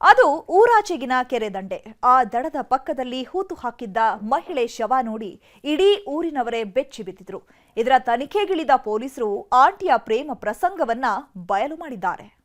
ಅದು ಊರಾಚೆಗಿನ ಕೆರೆ ದಂಡೆ. ಆ ದಡದ ಪಕ್ಕದಲ್ಲಿ ಹೂತು ಹಾಕಿದ್ದ ಮಹಿಳೆ ಶವ ನೋಡಿ ಇಡೀ ಊರಿನವರೇ ಬೆಚ್ಚಿ ಬಿದ್ದಿದ್ರು. ಇದರ ತನಿಖೆಗಿಳಿದ ಪೊಲೀಸರು ಆಂಟಿಯ ಪ್ರೇಮ ಪ್ರಸಂಗವನ್ನ ಬಯಲು ಮಾಡಿದ್ದಾರೆ.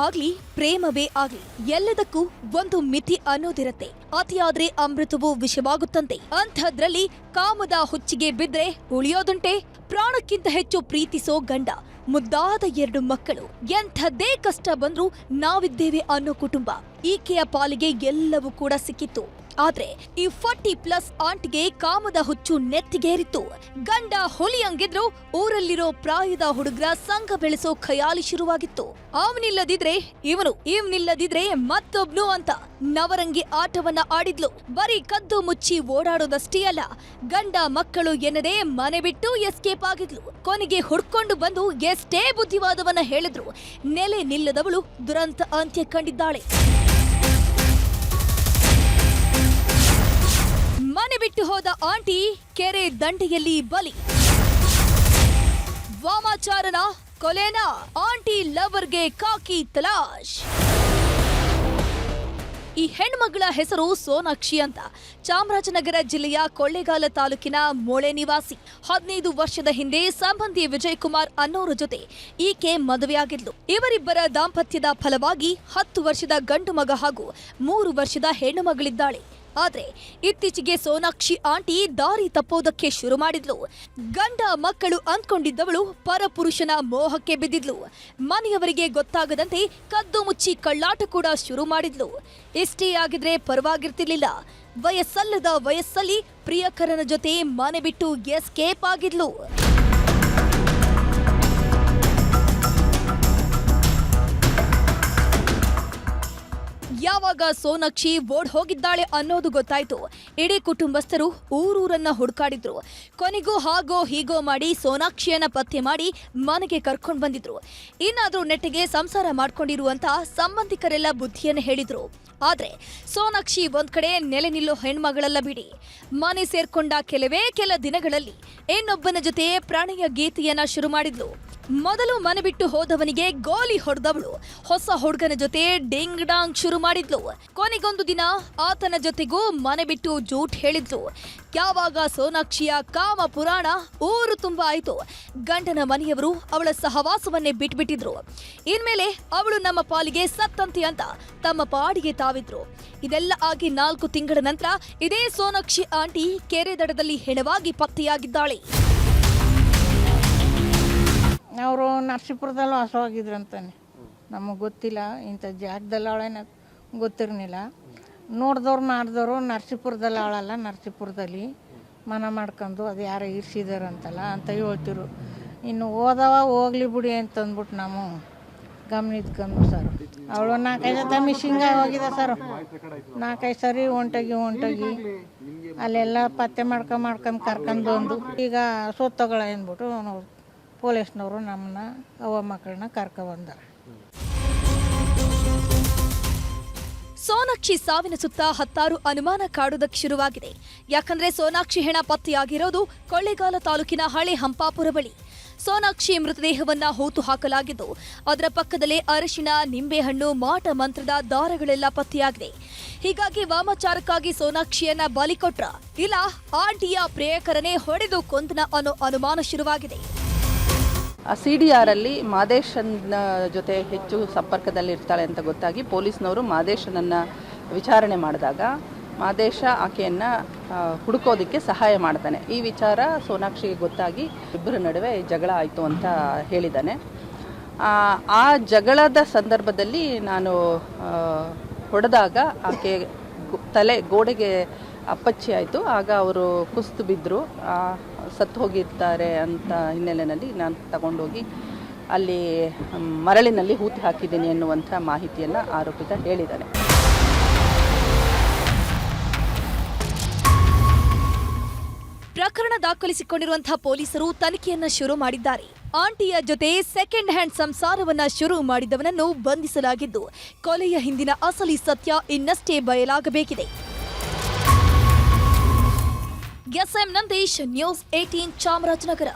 ಆಗ್ಲಿ, ಪ್ರೇಮವೇ ಆಗ್ಲಿ, ಎಲ್ಲದಕ್ಕೂ ಒಂದು ಮಿತಿ ಅನ್ನೋದಿರತ್ತೆ. ಅತಿಯಾದ್ರೆ ಅಮೃತವು ವಿಷವಾಗುತ್ತಂತೆ. ಅಂಥದ್ರಲ್ಲಿ ಕಾಮದ ಹುಚ್ಚಿಗೆ ಬಿದ್ರೆ ಉಳಿಯೋದುಂಟೆ? ಪ್ರಾಣಕ್ಕಿಂತ ಹೆಚ್ಚು ಪ್ರೀತಿಸೋ ಗಂಡ, ಮುದ್ದಾದ ಎರಡು ಮಕ್ಕಳು, ಎಂಥದ್ದೇ ಕಷ್ಟ ಬಂದ್ರೂ ನಾವಿದ್ದೇವೆ ಅನ್ನೋ ಕುಟುಂಬ. ಈಕೆಯ ಪಾಲಿಗೆ ಎಲ್ಲವೂ ಕೂಡ ಸಿಕ್ಕಿತ್ತು. ಆದ್ರೆ ಈ ಫಾರ್ಟಿ ಪ್ಲಸ್ ಆಂಟ್ಗೆ ಕಾಮದ ಹುಚ್ಚು ನೆತ್ತಿಗೇರಿತ್ತು. ಗಂಡ ಹೊಲಿಯಂಗಿದ್ರು ಊರಲ್ಲಿರೋ ಪ್ರಾಯದ ಹುಡುಗರ ಸಂಘ ಬೆಳೆಸೋ ಖಯಾಲಿ ಶುರುವಾಗಿತ್ತು. ಅವನಿಲ್ಲದಿದ್ರೆ ಇವನು ಇವನಿಲ್ಲದಿದ್ರೆ ಮತ್ತೊಬ್ನು ಅಂತ ನವರಂಗಿ ಆಟವನ್ನ ಆಡಿದ್ಲು. ಬರೀ ಕದ್ದು ಮುಚ್ಚಿ ಓಡಾಡೋದಷ್ಟೇ ಅಲ್ಲ, ಗಂಡ ಮಕ್ಕಳು ಎನ್ನದೇ ಮನೆ ಬಿಟ್ಟು ಎಸ್ಕೇಪ್ ಆಗಿದ್ಲು. ಕೊನೆಗೆ ಹುಡ್ಕೊಂಡು ಬಂದು ಎಷ್ಟೇ ಬುದ್ಧಿವಾದವನ್ನ ಹೇಳಿದ್ರು, ನೆಲೆ ನಿಲ್ಲದವಳು ದುರಂತ ಅಂತ್ಯ ಕಂಡಿದ್ದಾಳೆ. ಬಿಟ್ಟು ಹೋದ ಆಂಟಿ ಕೆರೆ ದಂಡೆಯಲ್ಲಿ ಬಲಿ. ವಾಮಾಚಾರನ ಕೊಲೆನ ಆಂಟಿ ಲವರ್ಗೆ ಕಾಕಿ ತಲಾಶ್. ಈ ಹೆಣ್ಮಗಳ ಹೆಸರು ಸೋನಾಕ್ಷಿ ಅಂತ. ಚಾಮರಾಜನಗರ ಜಿಲ್ಲೆಯ ಕೊಳ್ಳೇಗಾಲ ತಾಲೂಕಿನ ಮೊಳೆ ನಿವಾಸಿ. ಹದಿನೈದು ವರ್ಷದ ಹಿಂದೆ ಸಂಬಂಧಿ ವಿಜಯ್ ಕುಮಾರ್ ಅನ್ನೋರ ಜೊತೆ ಈಕೆ ಮದುವೆಯಾಗಿದ್ಲು. ಇವರಿಬ್ಬರ ದಾಂಪತ್ಯದ ಫಲವಾಗಿ ಹತ್ತು ವರ್ಷದ ಗಂಡು ಮಗ ಹಾಗೂ ಮೂರು ವರ್ಷದ ಹೆಣ್ಣು ಮಗಳಿದ್ದಾಳೆ. ಆದ್ರೆ ಇತ್ತೀಚೆಗೆ ಸೋನಾಕ್ಷಿ ಆಂಟಿ ದಾರಿ ತಪ್ಪೋದಕ್ಕೆ ಶುರು ಮಾಡಿದ್ಲು. ಗಂಡ ಮಕ್ಕಳು ಅಂದ್ಕೊಂಡಿದ್ದವಳು ಪರಪುರುಷನ ಮೋಹಕ್ಕೆ ಬಿದ್ದಿದ್ಲು. ಮನೆಯವರಿಗೆ ಗೊತ್ತಾಗದಂತೆ ಕದ್ದು ಮುಚ್ಚಿ ಕಳ್ಳಾಟ ಕೂಡ ಶುರು ಮಾಡಿದ್ಲು. ಇಷ್ಟೇ ಆಗಿದ್ರೆ ಪರವಾಗಿರ್ತಿರ್ಲಿಲ್ಲ. ವಯಸ್ಸಲ್ಲದ ವಯಸ್ಸಲ್ಲಿ ಪ್ರಿಯಕರನ ಜೊತೆ ಮನೆ ಬಿಟ್ಟು ಎಸ್ಕೇಪ್ ಆಗಿದ್ಲು. ಯಾವಾಗ ಸೋನಾಕ್ಷಿ ಓಡ್ ಹೋಗಿದ್ದಾಳೆ ಅನ್ನೋದು ಗೊತ್ತಾಯ್ತು. ಇಡೀ ಕುಟುಂಬಸ್ಥರು ಊರೂರನ್ನ ಹುಡುಕಾಡಿದ್ರು. ಕೊನೆಗೂ ಹಾಗೋ ಹೀಗೋ ಮಾಡಿ ಸೋನಾಕ್ಷಿಯನ್ನ ಪತ್ತೆ ಮಾಡಿ ಮನೆಗೆ ಕರ್ಕೊಂಡು ಬಂದಿದ್ರು. ಇನ್ನಾದ್ರೂ ನೆಟ್ಟಿಗೆ ಸಂಸಾರ ಮಾಡ್ಕೊಂಡಿರುವಂತ ಸಂಬಂಧಿಕರೆಲ್ಲ ಬುದ್ಧಿಯನ್ನ ಹೇಳಿದ್ರು. ಆದ್ರೆ ಸೋನಾಕ್ಷಿ ಒಂದ್ ಕಡೆ ನೆಲೆ ನಿಲ್ಲೋ ಹೆಣ್ಮಗಳೆಲ್ಲ ಬಿಡಿ. ಮನೆ ಸೇರ್ಕೊಂಡ ಕೆಲವೇ ಕೆಲ ದಿನಗಳಲ್ಲಿ ಇನ್ನೊಬ್ಬನ ಜೊತೆ ಪ್ರಾಣಿಯ ಗೀತೆಯನ್ನ ಶುರು ಮಾಡಿದ್ಲು. ಮೊದಲು ಮನೆ ಬಿಟ್ಟು ಹೋದವನಿಗೆ ಗೋಲಿ ಹೊಡೆದವಳು. ಹೊಸ ಹುಡುಗನ ಜೊತೆ ಡಿಂಗ್ ಡಾಂಗ್ ಶುರು ಮಾಡಿದ್ಲು. ಕೊನೆಗೊಂದು ದಿನ ಆತನ ಜೊತೆಗೂ ಮನೆ ಬಿಟ್ಟು ಜೂಟ್ ಹೇಳಿದ್ಲು. ಯಾವಾಗ ಸೋನಾಕ್ಷಿಯ ಕಾಮ ಪುರಾಣ ಊರು ತುಂಬಾ ಆಯ್ತು. ಗಂಡನ ಮನೆಯವರು ಅವಳ ಸಹವಾಸವನ್ನೇ ಬಿಟ್ಬಿಟ್ಟಿದ್ರು. ಇನ್ಮೇಲೆ ಅವಳು ನಮ್ಮ ಪಾಲಿಗೆ ಸತ್ತಂತೆ ಅಂತ ತಮ್ಮ ಪಾಡಿಗೆ ತಾವಿದ್ರು. ಇದೆಲ್ಲ ಆಗಿ ನಾಲ್ಕು ತಿಂಗಳ ನಂತರ ಇದೇ ಸೋನಾಕ್ಷಿ ಆಂಟಿ ಕೆರೆ ದಡದಲ್ಲಿ ಹೆಣವಾಗಿ ಪತ್ತೆಯಾಗಿದ್ದಾಳೆ. ಅವರು ನರಸೀಪುರದಲ್ಲೂ ಹಸುವಾಗಿದ್ರಂತಾನೆ ಅಂತಾನೆ. ನಮಗೆ ಗೊತ್ತಿಲ್ಲ, ಇಂಥ ಜಾಗದಲ್ಲಿ ಅವಳೇನ ಗೊತ್ತಿರಲಿಲ್ಲ ನೋಡಿದವ್ರು ಮಾಡಿದವರು ನರಸೀಪುರದಲ್ಲಿ ಅವಳಲ್ಲ, ನರಸೀಪುರದಲ್ಲಿ ಮನ ಮಾಡ್ಕೊಂಡು ಅದು ಯಾರೋ ಇರ್ಸಿದಾರಂತಲ್ಲ ಅಂತ ಹೇಳ್ತಿರು ಇನ್ನು ಹೋದವ ಹೋಗ್ಲಿ ಬಿಡಿ ಅಂತಂದ್ಬಿಟ್ಟು ನಾವು ಗಮನಿದ್ಕೊಂಡು ಸರ್. ಅವಳು ನಾಲ್ಕೈದು ಸತ ಮಿಷಿಂಗ ಹೋಗಿದೆ ಸರ್. ನಾಲ್ಕೈದು ಸರಿ ಒಂಟಗಿ ಒಂಟಗಿ ಅಲ್ಲೆಲ್ಲ ಪತ್ತೆ ಮಾಡ್ಕೊಂಡು ಮಾಡ್ಕೊಂಡು ಕರ್ಕೊಂಡು ಬಂದು ಈಗ ಸೋತಗಳ ಅಂದ್ಬಿಟ್ಟು ಪೊಲೀಸ್ನವರು ನಮ್ಮನ್ನ ಅವ್ವ ಮಕ್ಕಳನ್ನ ಸೋನಾಕ್ಷಿ ಸಾವಿನ ಸುತ್ತ ಹತ್ತಾರು ಅನುಮಾನ ಕಾಡುವುದಕ್ಕೆ ಶುರುವಾಗಿದೆ. ಯಾಕಂದ್ರೆ ಸೋನಾಕ್ಷಿ ಹೆಣ ಪತ್ತೆಯಾಗಿರೋದು ಕೊಳ್ಳೇಗಾಲ ತಾಲೂಕಿನ ಹಳೆ ಹಂಪಾಪುರ ಬಳಿ. ಸೋನಾಕ್ಷಿ ಮೃತದೇಹವನ್ನ ಹೂತು ಹಾಕಲಾಗಿದ್ದು, ಅದರ ಪಕ್ಕದಲ್ಲೇ ಅರಿಶಿಣ, ನಿಂಬೆಹಣ್ಣು, ಮಾಟ ಮಂತ್ರದ ದಾರಗಳೆಲ್ಲ ಪತ್ತೆಯಾಗಿದೆ. ಹೀಗಾಗಿ ವಾಮಾಚಾರಕ್ಕಾಗಿ ಸೋನಾಕ್ಷಿಯನ್ನ ಬಲಿ ಕೊಟ್ರ, ಇಲ್ಲ, ಆಂಟಿಯ ಪ್ರೇಯಕರನೇ ಹೊಡೆದು ಕೊಂದನ ಅನ್ನೋ ಅನುಮಾನ ಶುರುವಾಗಿದೆ. ಸಿ ಡಿ ಆರಲ್ಲಿ ಮಾದೇಶನ ಜೊತೆ ಹೆಚ್ಚು ಸಂಪರ್ಕದಲ್ಲಿ ಇರ್ತಾಳೆ ಅಂತ ಗೊತ್ತಾಗಿ ಪೊಲೀಸ್ನವರು ಮಾದೇಶನನ್ನು ವಿಚಾರಣೆ ಮಾಡಿದಾಗ ಮಾದೇಶ ಆಕೆಯನ್ನು ಹುಡುಕೋದಕ್ಕೆ ಸಹಾಯ ಮಾಡ್ತಾನೆ. ಈ ವಿಚಾರ ಸೋನಾಕ್ಷಿಗೆ ಗೊತ್ತಾಗಿ ಇಬ್ಬರ ನಡುವೆ ಜಗಳ ಆಯಿತು ಅಂತ ಹೇಳಿದ್ದಾನೆ ಆ, ಜಗಳದ ಸಂದರ್ಭದಲ್ಲಿ ನಾನು ಹೊಡೆದಾಗ ಆಕೆ ತಲೆ ಗೋಡೆಗೆ ಅಪ್ಪಚ್ಚಿ ಆಯಿತು ಆಗ ಅವರು ಕುಸ್ತು ಬಿದ್ದರು ಸತ್ತು ಹೋಗಿರ್ತಾರೆ ಅಂತ ಹಿನ್ನೆಲೆಯಲ್ಲಿ ನಾನು ತಗೊಂಡೋಗಿ ಅಲ್ಲಿ ಮರಳಿನಲ್ಲಿ ಹೂತಿ ಹಾಕಿದ್ದೀನಿ ಎನ್ನುವಂಥ ಮಾಹಿತಿಯನ್ನು ಆರೋಪಿತ ಹೇಳಿದ್ದಾನೆ. ಪ್ರಕರಣ ದಾಖಲಿಸಿಕೊಂಡಿರುವಂತಹ ಪೊಲೀಸರು ತನಿಖೆಯನ್ನ ಶುರು ಮಾಡಿದ್ದಾರೆ. ಆಂಟಿಯ ಜೊತೆ ಸೆಕೆಂಡ್ ಹ್ಯಾಂಡ್ ಸಂಸಾರವನ್ನ ಶುರು ಮಾಡಿದವನನ್ನು ಬಂಧಿಸಲಾಗಿದ್ದು, ಕೊಲೆಯ ಹಿಂದಿನ ಅಸಲಿ ಸತ್ಯ ಇನ್ನಷ್ಟೇ ಬಯಲಾಗಬೇಕಿದೆ. SM Nandish news eighteen Chamarajanagar.